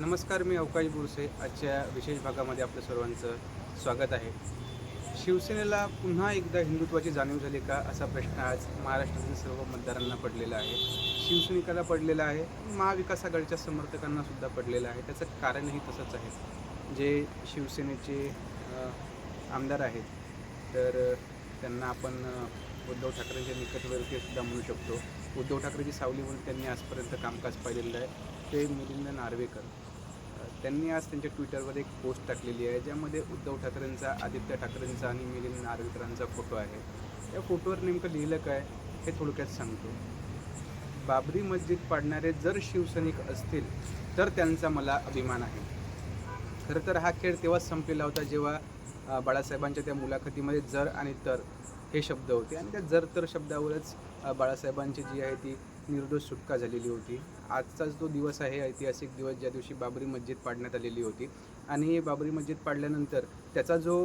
नमस्कार मी अवकाश बुरसे. आजच्या विशेष भागामध्ये आपलं सर्वांचं स्वागत आहे. शिवसेनेला पुन्हा एकदा हिंदुत्वाची जाणीव झाली का? असा प्रश्न आज महाराष्ट्रातील सर्व मतदारांना पडलेला आहे. शिवसैनिकाला पडलेला आहे. महाविकास आघाडीच्या समर्थकांना सुद्धा पडलेलं आहे. त्याचं कारणही तसंच आहे. जे शिवसेनेचे आमदार आहेत तर त्यांना आपण उद्धव ठाकरेंचे निकटवर्तीसुद्धा म्हणू शकतो. उद्धव ठाकरेची सावली म्हणून त्यांनी आजपर्यंत कामकाज पाहिलेलं आहे. ते मिलिंद नार्वेकर. त्यांनी आज त्यांच्या ट्विटरवर एक पोस्ट टाकलेली आहे ज्यामध्ये उद्धव ठाकरेंचा आदित्य ठाकरेंचा आणि मिलिंद नार्वेकरांचा फोटो आहे. या फोटोवर नेमकं लिहिलं काय हे थोडक्यात सांगतो. बाबरी मस्जिद पाडणारे जर शिवसैनिक असतील तर त्यांचा मला अभिमान आहे. खरं तर हा खेळ तेव्हाच संपलेला होता जेव्हा बाळासाहेबांच्या त्या मुलाखतीमध्ये जर आणि तर हे शब्द होते. आणि त्या जर तर शब्दावरच बाळासाहेबांची जी आहे ती निर्दोष सुटका झालेली होती. आजचाच तो दिवस आहे ऐतिहासिक दिवस ज्या दिवशी बाबरी मस्जिद पाडण्यात आलेली होती. आणि बाबरी मस्जिद पाडल्यानंतर त्याचा जो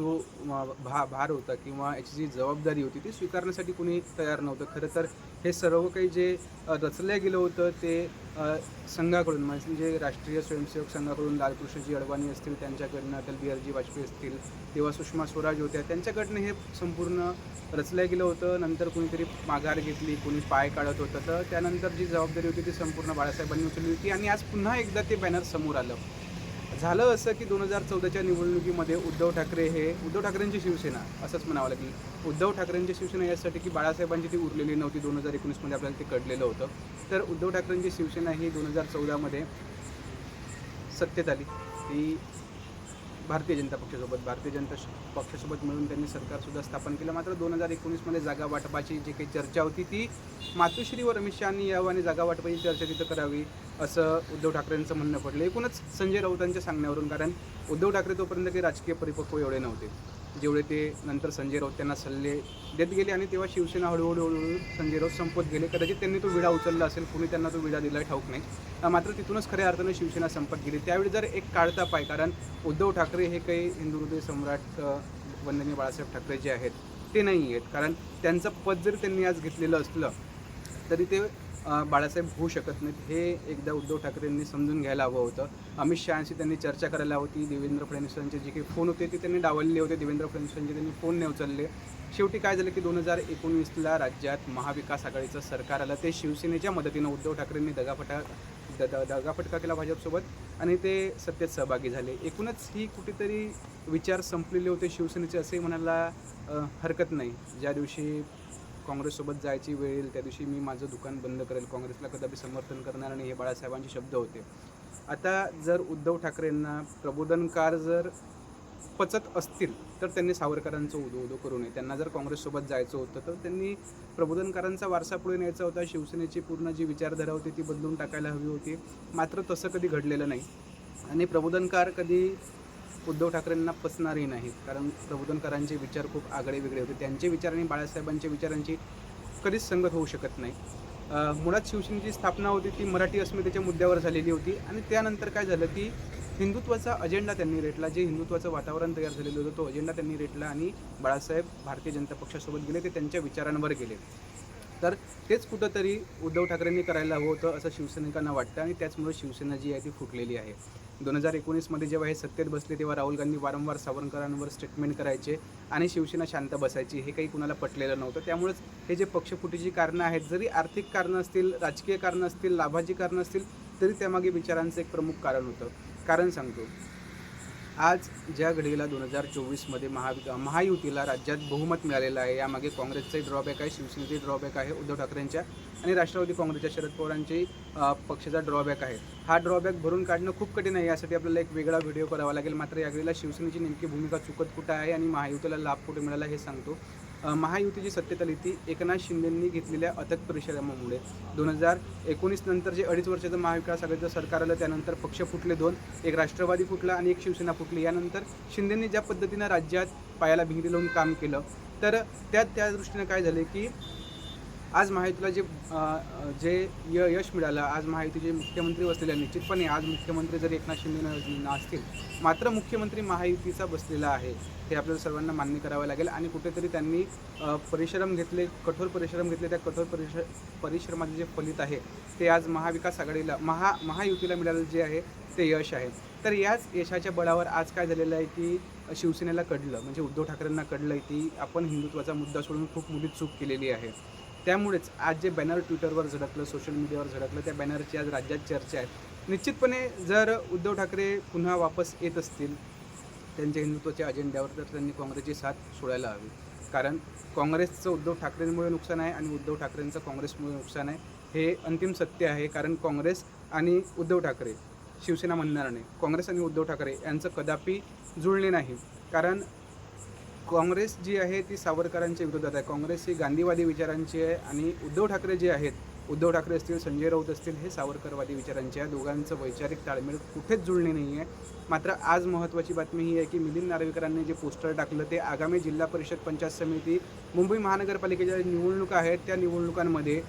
तो भा भार होता किंवा याची जी जबाबदारी होती ती स्वीकारण्यासाठी कोणी तयार नव्हतं. खरं तर हे सर्व काही जे रचलं गेलं होतं ते संघाकडून म्हणजे राष्ट्रीय स्वयंसेवक संघाकडून लालकृष्णजी अडवाणी असतील त्यांच्याकडनं अटल बिहारजी वाजपेयी असतील तेव्हा सुषमा स्वराज होत्या त्यांच्याकडनं हे संपूर्ण रचलं गेलं होतं. नंतर कोणीतरी माघार घेतली कोणी पाय काढत होतं. तर त्यानंतर जी जबाबदारी होती ती संपूर्ण बाळासाहेबांनी उचलली होती आणि आज पुन्हा एकदा ते बॅनर समोर आलं. झालं असं की दोन हजार चौदाच्या निवडणुकीमध्ये उद्धव ठाकरे हे उद्धव ठाकरेंची शिवसेना असंच म्हणावं लागेल. उद्धव ठाकरेंची शिवसेना यासाठी की बाळासाहेबांची ती उरलेली नव्हती दोन हजार एकोणीसमध्ये आपल्याला ते कळलेलं होतं. तर उद्धव ठाकरेंची शिवसेना ही दोन हजार चौदामध्ये सत्तेत आली. ती भारतीय जनता पक्षासोबत भारतीय जनता पक्षासोबत मिळून त्यांनी सरकारसुद्धा स्थापन केलं. मात्र दोन हजार एकोणीसमध्ये जागा वाटपाची जी काही चर्चा होती ती मातोश्रीवर अमित शहानी यावं आणि जागा वाटपाची चर्चा तिथं करावी असं उद्धव ठाकरेंचं म्हणणं पडलं. एकूणच संजय राऊतांच्या सांगण्यावरून कारण उद्धव ठाकरे तोपर्यंत काही राजकीय परिपक्व एवढे नव्हते. जेवढे ते नंतर संजय राऊत त्यांना सल्ले देत गेले आणि तेव्हा शिवसेना हळूहळू हळूहळू संजय राऊत संपत गेले. कदाचित त्यांनी तो विडा उचलला असेल कुणी त्यांना तो विडा दिला ठाऊक नाही. मात्र तिथूनच खऱ्या अर्थानं शिवसेना संपत गेली. त्यावेळी जर एक काढता पाय कारण उद्धव ठाकरे हे काही हिंदू हृदय सम्राट वंदनीय बाळासाहेब ठाकरे जे आहेत ते नाही आहेत कारण त्यांचं पद जर त्यांनी आज घेतलेलं असलं तरी ते बाळासाहेब होऊ शकत नाहीत हे एकदा उद्धव ठाकरेंनी समजून घ्यायला हवं होतं. अमित शहाशी त्यांनी चर्चा करायला होती. देवेंद्र फडणवीसांचे जे काही फोन होते ते त्यांनी डावलले होते. देवेंद्र फडणवीसांचे त्यांनी फोन नाही उचलले. शेवटी काय झालं की दोन हजार एकोणवीसला राज्यात महाविकास आघाडीचं सरकार आलं. ते शिवसेनेच्या मदतीनं उद्धव ठाकरेंनी दगाफटा द द दगाफटका केला भाजपसोबत आणि ते सत्तेत सहभागी झाले. एकूणच ही कुठेतरी विचार संपलेले होते शिवसेनेचे असे म्हणायला हरकत नाही. ज्या दिवशी काँग्रेससोबत जायची वेळ येईल त्या दिवशी मी माझं दुकान बंद करेल काँग्रेसला कदापि समर्थन करणार नाही हे बाळासाहेबांचे शब्द होते. आता जर उद्धव ठाकरेंना प्रबोधनकार जर पचत असतील तर त्यांनी सावरकरांचं उदो उदो करू नये. त्यांना जर काँग्रेससोबत जायचं होतं तर त्यांनी प्रबोधनकारांचा वारसा पुढे न्यायचा होता. शिवसेनेची पूर्ण जी विचारधारा होती ती बदलून टाकायला हवी होती. मात्र तसं कधी घडलेलं नाही. आणि प्रबोधनकार कधी उद्धव ठाकरेंना पसणारही नाहीत. कारण प्रबोधनकरांचे विचार खूप आगळे वेगळे होते. त्यांचे विचार आणि बाळासाहेबांच्या विचारांची कधीच संगत होऊ शकत नाही. मुळात शिवसेनेची स्थापना होती ती मराठी अस्मितेच्या मुद्द्यावर झालेली होती आणि त्यानंतर काय झालं की हिंदुत्वाचा अजेंडा त्यांनी रेटला. जे हिंदुत्वाचं वातावरण तयार झालेलं होतं तो अजेंडा त्यांनी रेटला आणि बाळासाहेब भारतीय जनता पक्षासोबत गेले. ते त्यांच्या विचारांवर गेले. तर तेच कुठंतरी उद्धव ठाकरेंनी करायला हवं होतं असं शिवसैनिकांना वाटतं आणि त्याचमुळे शिवसेना जी आहे ती फुटलेली आहे. दोन हजार एकोणीसमध्ये जेव्हा हे सत्तेत बसले तेव्हा राहुल गांधी वारंवार सावरकरांवर स्टेटमेंट करायचे आणि शिवसेना शांत बसायची हे काही कुणाला पटलेलं नव्हतं. त्यामुळेच हे जे पक्षफुटीची कारणं आहेत जरी आर्थिक कारणं असतील राजकीय कारणं असतील लाभाची कारणं असतील तरी त्यामागे विचारांचं एक प्रमुख कारण होतं. कारण सांगतो आज ज्या घडीला दोन हजार चोवीसमध्ये महा महायुतीला राज्यात बहुमत मिळालेलं आहे यामागे काँग्रेसचे ड्रॉबॅक आहे शिवसेनेचे ड्रॉबॅक आहे उद्धव ठाकरेंच्या आणि राष्ट्रवादी काँग्रेसच्या शरद पवारांची पक्षाचा ड्रॉबॅक आहे. हा ड्रॉबॅक भरून काढणं खूप कठीण आहे यासाठी आपल्याला एक वेगळा व्हिडिओ करावा लागेल. मात्र यावेळेला शिवसेनेची नेमकी भूमिका चुकत कुठं आहे आणि महायुतीला लाभ कुठे मिळाला हे सांगतो. महायुतीची सत्तेत आली ती एकनाथ शिंदेंनी घेतलेल्या अथक परिश्रमामुळे. दोन हजार एकोणीस नंतर जे अडीच वर्षाचं महाविकास आघाडीचं सरकार आलं त्यानंतर पक्ष फुटले दोन एक राष्ट्रवादी फुटला आणि एक शिवसेना फुटली. यानंतर शिंदेंनी ज्या पद्धतीनं राज्यात पायाला भिंगरी लावून काम केलं तर त्यात त्या दृष्टीनं काय झाले की आज महायुतीला जे जे य यश मिळालं आज महायुतीचे मुख्यमंत्री बसलेले निश्चितपणे आज मुख्यमंत्री जर एकनाथ शिंदे न- मात्र मुख्यमंत्री महायुतीचा बसलेला आहे हे आपल्याला सर्वांना मान्य करावं लागेल आणि कुठेतरी त्यांनी परिश्रम घेतले कठोर परिश्रम घेतले त्या कठोर परिश परिश्रमाचे जे फलित आहे ते आज महाविकास आघाडीला महा महायुतीला मिळालं जे आहे ते यश आहे. तर याच यशाच्या बळावर आज काय झालेलं आहे की शिवसेनेला कळलं म्हणजे उद्धव ठाकरेंना कळलं आहे की आपण हिंदुत्वाचा मुद्दा सोडून खूप मोठी चूक केलेली आहे. त्यामुळेच आज जे बॅनर ट्विटरवर झडकलं सोशल मीडियावर झडकलं त्या बॅनरची आज राज्यात चर्चा आहे. निश्चितपणे जर उद्धव ठाकरे पुन्हा वापस येत असतील त्यांच्या हिंदुत्वाच्या अजेंड्यावर तर त्यांनी काँग्रेसची साथ सोडायला हवी. कारण काँग्रेसचं उद्धव ठाकरेंमुळे नुकसान आहे आणि उद्धव ठाकरेंचं काँग्रेसमुळे नुकसान आहे हे अंतिम सत्य आहे. कारण काँग्रेस आणि उद्धव ठाकरे शिवसेना म्हणणार नाही काँग्रेस आणि उद्धव ठाकरे यांचं कदापि जुळले नाही. कारण काँग्रेस जी आहे ती सावरकरांच्या विरोधात आहे. काँग्रेस ही गांधीवादी विचारांची आहे आणि उद्धव ठाकरे जे आहेत उद्धव ठाकरे असतील संजय राऊत असतील हे सावरकरवादी विचारांचे आहे. दोघांचं वैचारिक ताळमेळ कुठेच जुळणे नाही आहे. मात्र आज महत्त्वाची बातमी ही आहे की मिलिंद नार्वेकरांनी जे पोस्टर टाकलं ते आगामी जिल्हा परिषद पंचायत समिती मुंबई महानगरपालिकेच्या निवडणुका आहेत त्या निवडणुकांमध्ये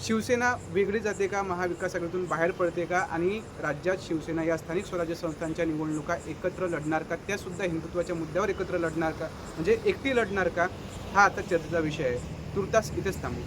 शिवसेना वेगळी जाते का? महाविकास आघाडीतून बाहेर पडते का? आणि राज्यात शिवसेना या स्थानिक स्वराज्य संस्थांच्या निवडणुका एकत्र लढणार का? त्यासुद्धा हिंदुत्वाच्या मुद्द्यावर एकत्र लढणार का? म्हणजे एकटी लढणार का? हा आता चर्चेचा विषय आहे. तुर्तास इथेच थांबू.